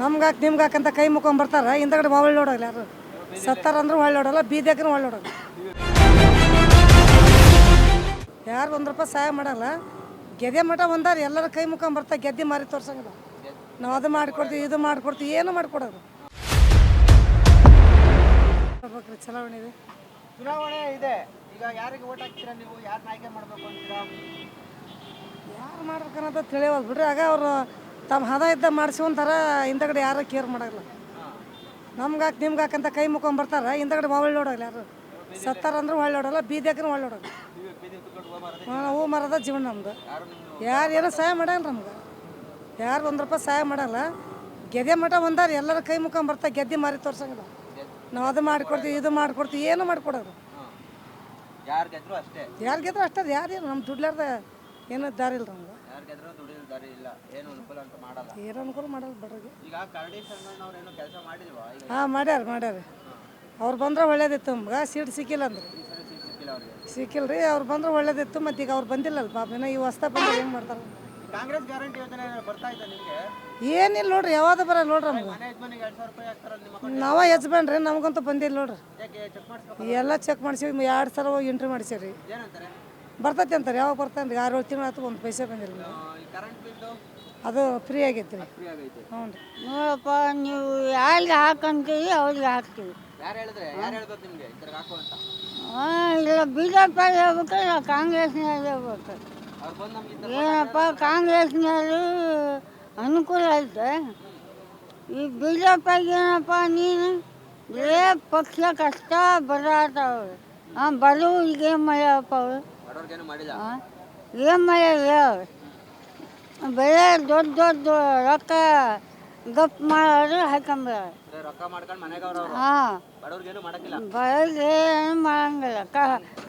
ನಮ್ಗೆ ಹಾಕಿ ನಿಮ್ಗೆ ಹಾಕಂತ ಕೈ ಮುಕೊಂಡ್ ಬರ್ತಾರ. ಹಿಂದಗಡೆ ಒಳ್ಳೆ ನೋಡಲ್ಲ ಯಾರು? ಸತ್ತಾರ ಅಂದ್ರೆ ಒಳ್ಳೆ ನೋಡಲ್ಲ ಬೀದಿಯಾಗ್ರೂ ಒಳ್ಳೆ ನೋಡಲ್ಲ. ಯಾರು ಒಂದು ರೂಪಾಯಿ ಸಹಾಯ ಮಾಡಲ್ಲ. ಗೆದ್ದೆ ಮಠ ಒಂದಾರ ಎಲ್ಲರ ಕೈ ಮುಖ ಬರ್ತಾ ಗೆದ್ದೆ ಮಾರಿ ತೋರ್ಸಂಗಿಲ್ಲ. ನಾವು ಅದು ಮಾಡಿಕೊಡ್ತೀವಿ ಇದು ಮಾಡಿಕೊಡ್ತೀವಿ ಏನು ಮಾಡಿಕೊಡೋದು? ಚಲಾವಣೆ ಇದೆ. ಚುನಾವಣೆ ಇದೆ. ಈಗ ಯಾರಿಗೆ ಓಟ್ ಹಾಕ್ತೀರಾ ನೀವು? ಯಾರನ್ನ ಆಯ್ಕೆ ಮಾಡಬೇಕು ಅಂತೀರಾ? ಯಾರು ಮಾಡ್ಬೇಕನ್ನೋದು ತಿಳಿಯವಲ್ಲ ಬಿಡ್ರಿ. ಆಗ ಅವರು ತಮ್ಮ ಹದ ಇದ್ದ ಮಾಡಿಸ್ಕೊಂತಾರ ಹಿಂದಗಡೆ ಯಾರು ಕೇರ್ ಮಾಡಲ್ಲ. ನಮ್ಗಾಕ್ ನಿಮ್ಗಾಕಂತ ನಿಮ್ಗೆ ಕೈ ಮುಕೊಂಡ್ ಬರ್ತಾರ ಹಿಂದಗಡೆ ಒಳ್ಳೆ ನೋಡಲ್ಲ ಯಾರು? ಸತ್ತಾರ ಅಂದ್ರೆ ಒಳ್ಳೆ ನೋಡಲ್ಲ ಬೀದಿಯಾಗ್ರೂ ಒಳ್ಳೆ ನೋಡಲ್ಲ. ಹಾಂ ಹೂ ಮರದ ಜೀವನ ನಮ್ದು. ಯಾರು ಏನೋ ಸಹಾಯ ಮಾಡಲ್ಲ ನಮ್ಗೆ. ಯಾರು ಒಂದು ರೂಪಾಯಿ ಸಹಾಯ ಮಾಡಲ್ಲ. ಗೆದ್ದೆ ಮಠ ಒಂದಾರ ಎಲ್ಲರ ಕೈ ಮುಖಂಡ್ ಬರ್ತಾ ಗೆದ್ದೆ ಮಾರಿ ತೋರ್ಸಂಗಿಲ್ಲ. ನಾವು ಅದು ಮಾಡಿಕೊಡ್ತೀವಿ ಇದು ಮಾಡ್ಕೊಡ್ತೀವಿ ಏನು ಮಾಡಿಕೊಡೋದು. ಯಾರು ಗೆದ್ರು ಅಷ್ಟೇ. ಯಾರು ಗೆದ್ರು ಅಷ್ಟೇ ಯಾರು ನಮ್ಮ ದುಡ್ಲಾರ್ದ ಏನೂ ದಾರಿ ಇಲ್ಲ ನಮ್ಗೆ ದಾರಿ ಇಲ್ಲ. ಏನು ಅನುಕೂಲ ಅಂತ ಮಾಡಲ್ಲ. ಏನು ಅನುಕೂಲ ಮಾಡಲ್ಲ ಬಡ್ರಿಗೆ ಈಗ ಕರಡಿ ಸಂಗಣ್ಣವ್ರು ಏನು ಕೆಲಸ ಮಾಡಿಲ್ವಾ? ಈಗ ಹಾಂ ಮಾಡ್ಯಾರ ಮಾಡ್ಯಾರ. ಅವ್ರು ಬಂದ್ರೆ ಒಳ್ಳೇದಿತ್ತು ನಮ್ಗೆ. ಸೀಟ್ ಸಿಕ್ಕಿಲ್ಲ ಅಂದ್ರೆ. ಈ ಸರಿ ಸೀಟ್ ಸಿಕ್ಕಿಲ್ಲ ಅವ್ರಿಗೆ. ಸಿಕ್ಕಿಲ್ಲ ರೀ ಅವ್ರು ಬಂದ್ರೆ ಒಳ್ಳೇದಿತ್ತು ಮತ್ತು ಈಗ ಅವ್ರು ಬಂದಿಲ್ಲಲ್ಲ ಪಾಪ. ಏನೋ ಈ ಹೊಸ್ತಾ ಬಂದ್ರೆ ಏನು ಮಾಡ್ತಾರೆ? ಕಾಂಗ್ರೆಸ್ ಗ್ಯಾರಂಟಿ ಯೋಜನೆ ಏನಾದ್ರು ಬರ್ತಾ ಇದ್ದ ನಿಮಗೆ? ಏನಿಲ್ಲ ನೋಡ್ರಿ ಯಾವಾಗ ಬರಲ್ಲ ನೋಡ್ರಿ ನಮ್ಗೆ. ಮನೆ ಯಜಮಾನಿಗೆ ಎರಡು ಸಾವಿರ ರೂಪಾಯಿ ಹಾಕ್ತಾರಲ್ಲ ನಿಮ್ಮ ನಾವ ಯಜಮಾನ್ರಿ ನಮಗಂತೂ ಬಂದಿಲ್ಲ ನೋಡ್ರಿ. ಯಾಕೆ ಚೆಕ್ ಮಾಡಿಸ್ಬೇಕು ಎಲ್ಲ ಚೆಕ್ ಮಾಡ್ಸಿ ಎರಡು ಸಲ ಹೋಗಿ ಎಂಟ್ರಿ ಮಾಡಿಸಿರಿ ಏನಂತಾರೆ? ಬರ್ತೈತೆ ಅಂತಾರೆ. ಯಾವಾಗ ಬರ್ತಾನೆ ರೀ ಆರು ಏಳು ತಿಂಗಳು ಆಯ್ತು ಒಂದು ಪೈಸೆ ಬಂದಿರಲಿಲ್ಲ ಈ ಕರೆಂಟ್ ಬಿಲ್ಲು ಅದು ಫ್ರೀ ಆಗೈತೆ ರೀ ಹ್ಞೂ ರೀ. ನೋಡಪ್ಪ ನೀವು ಯಾರಿಗೆ ಹಾಕಂತೀವಿ ಅವ್ರಿಗೆ ಹಾಕ್ತೀವಿ. ಯಾರು ಹೇಳಿದ್ರೆ? ಯಾರು ಹೇಳ್ಬೇಕು ನಿಮಗೆ? ಇದ್ರಿಗೆ ಹಾಕು ಅಂತ? ಆ, ಇಲ್ಲ ಬಿ ಜೆ ಪಿ ಹೇಳ್ಬೇಕು ಇಲ್ಲ ಕಾಂಗ್ರೆಸ್ನಾಗ ಹೇಳ್ಬೇಕು. ಏನಪ್ಪ ಕಾಂಗ್ರೆಸ್ನಲ್ಲಿ ಅನುಕೂಲ ಐತೆ. ಈ ಬಿ ಜೆ ಪಿಗೆ ಏನಪ್ಪ ನೀನು ಬರೇ ಪಕ್ಷ ಕಷ್ಟ ಬರತ್ತವ್ರು ಹಾಂ ಬಡವರಿಗೆ ಏನು ಅವರು ಅವ್ರು ಮಾಡಿಲ್ಲ? ಏನು ಬೆಳೆ ದೊಡ್ಡ ದೊಡ್ಡ ರೊಕ್ಕ ಗಪ್ ಮನೆಗೆ ಅವ್ರವ್ರು. ಹಾಂ ಏನು ಮಾಡಂಗಿಲ್ಲ. ಕ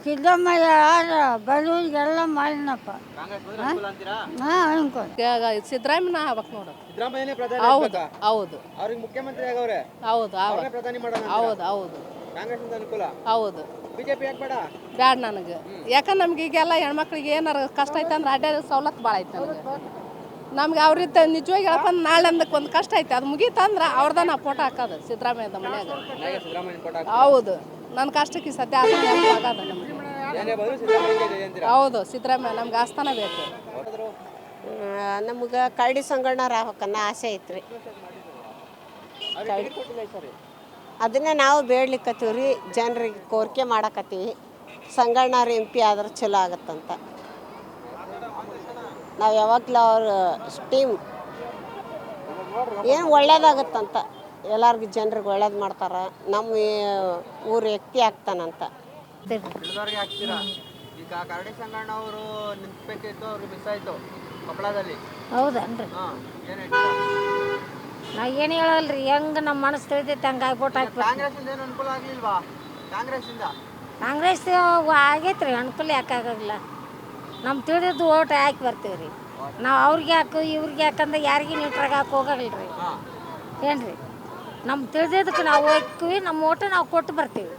ಸಿದ್ದರಾಮಯ್ಯ ಬಡವ್ರಿಗೆಲ್ಲ ಮಾಡಿನಪ್ಪ ಕಾಂಗ್ರೆಸ್ ಬಂದ್ರೆ ಅಂತೀರಾ? ಹಾಂ ಅನ್ಕೋ ಸಿದ್ದರಾಮಯ್ಯನ ಆಗ್ಬೇಕು ನೋಡು. ಸಿದ್ದರಾಮಯ್ಯನೇ ಪ್ರಧಾನಿ ಹೌದು ಹೌದು. ಅವ್ರಿಗೆ ಮುಖ್ಯಮಂತ್ರಿ ಆಗವ್ರೆ. ಹೌದು ಹೌದು. ಪ್ರಧಾನಿ ಮಾಡೋಣ ಹೌದು ಹೌದು. ಕಾಂಗ್ರೆಸ್ ಅನುಕೂಲ? ಹೌದು. ಬಿಜೆಪಿ ಯಾಕೆ ಬೇಡ? ಬ್ಯಾಡ ನನಗೆ. ಯಾಕಂದ್ರೆ ನಮ್ಗೆ ಈಗೆಲ್ಲ ಹೆಣ್ಮಕ್ಳಿಗೆ ಏನಾರ ಕಷ್ಟ ಐತೆ ಅಂದ್ರೆ ಅಡ್ಡ ಸವಲತ್ತು ಭಾಳ ಐತೆ ನನಗೆ ನಮ್ಗೆ ಅವ್ರಿದ್ದ ನಿಜವಾಗಿ ಹೇಳ್ಕೊಂಡು ನಾಳೆ ಅಂದಕ್ಕೆ ಒಂದು ಕಷ್ಟ ಐತೆ. ಅದು ಮುಗೀತಂದ್ರೆ ಅವ್ರ್ದ ನಾ ಫೋಟೋ ಹಾಕೋದು ಸಿದ್ದರಾಮಯ್ಯದ ಮನ್ಯಾಗ. ಸಿದ್ದರಾಮಯ್ಯ ಹೌದು. ನನ್ನ ಕಷ್ಟಕ್ಕೆ ಸದ್ಯ ಆಸನ ಆಗದ ನಮ್ಗೆ ಏನೇ ಬಂದ್ರು ಸಿದ್ದರಾಮಯ್ಯ ಇದೆ ಅಂತೀರಾ? ಹೌದು ಸಿದ್ದರಾಮಯ್ಯ ನಮ್ಗೆ ಆಸ್ಥಾನ ಬೇಕು. ನಮ್ಗೆ ಕರಡಿ ಸಂಗಣ್ಣ ಹಾಕನ್ನ ಆಸೆ ಐತ್ರಿ. ಅವ್ರಿಗೆ ಟಿಕೆಟ್ ಕೊಟ್ಟಿಲ್ಲ ಈ ಸರಿ. ಅದನ್ನೇ ನಾವು ಬೇಡ್ಲಿಕ್ಕತ್ತೀವಿ ರೀ ಜನರಿಗೆ ಕೋರಿಕೆ ಮಾಡಕತ್ತೀವಿ. ಸಂಗಣ್ಣವ್ರ ಎಂ ಪಿ ಆದ್ರೆ ಚಲೋ ಆಗತ್ತಂತ. ನಾವು ಯಾವಾಗಲೂ ಅವ್ರ ಟೀಮ್ ಏನು ಒಳ್ಳೇದಾಗತ್ತಂತ. ಎಲ್ಲರಿಗೂ ಜನರಿಗೆ ಒಳ್ಳೇದು ಮಾಡ್ತಾರೆ ನಮ್ಮ ಊರು ವ್ಯಕ್ತಿ ಆಗ್ತಾನಂತ ಈಗ ಕರಡಿ ಸಂಗಣ್ಣ ಅವರು ನಿಂತ್ಬೇಕಿತ್ತು ಅವ್ರಿಗೆ ಮಿಸ್ ಆಯ್ತು ಕೊಪ್ಪಳದಲ್ಲಿ. ಹೌದನ್ರಿ? ಹಾ ಏನ್ ಹೇಳ್ತೀರಾ? ನಾ ಏನು ಹೇಳಲ್ರಿ ಹೆಂಗೆ ನಮ್ಮ ಮನಸ್ಸು ತಿಳಿದೈತೆ ಹಂಗೆ ಆಗ್ಬಿಟ್ಟು ಕಾಂಗ್ರೆಸ್ ಏನು ಅನುಕೂಲ ಆಗ್ಲಿಲ್ವಾ? ಕಾಂಗ್ರೆಸ್ ಆಗೈತೆ ರೀ ಅನುಕೂಲ ಯಾಕೆ ಆಗೋದಿಲ್ಲ ನಮ್ಮ ತಿಳಿದು ಓಟ್ ಹಾಕಿ ಬರ್ತೀವಿ ರೀ ನಾವು ಅವ್ರಿಗೆ ಹಾಕು ಇವ್ರಿಗೆ ಹಾಕಂದ್ರೆ ಯಾರಿಗೆ ನೀಟ್ರಾಗ ಹಾಕಿ ಹೋಗಲ್ಲ ರೀ ಏನು ರೀ ನಮ್ಮ ತಿಳಿದಿದ್ದಕ್ಕೆ ನಾವು ಹೋಗ್ತೀವಿ ನಮ್ಮ ಓಟ ನಾವು ಕೊಟ್ಟು ಬರ್ತೀವಿ.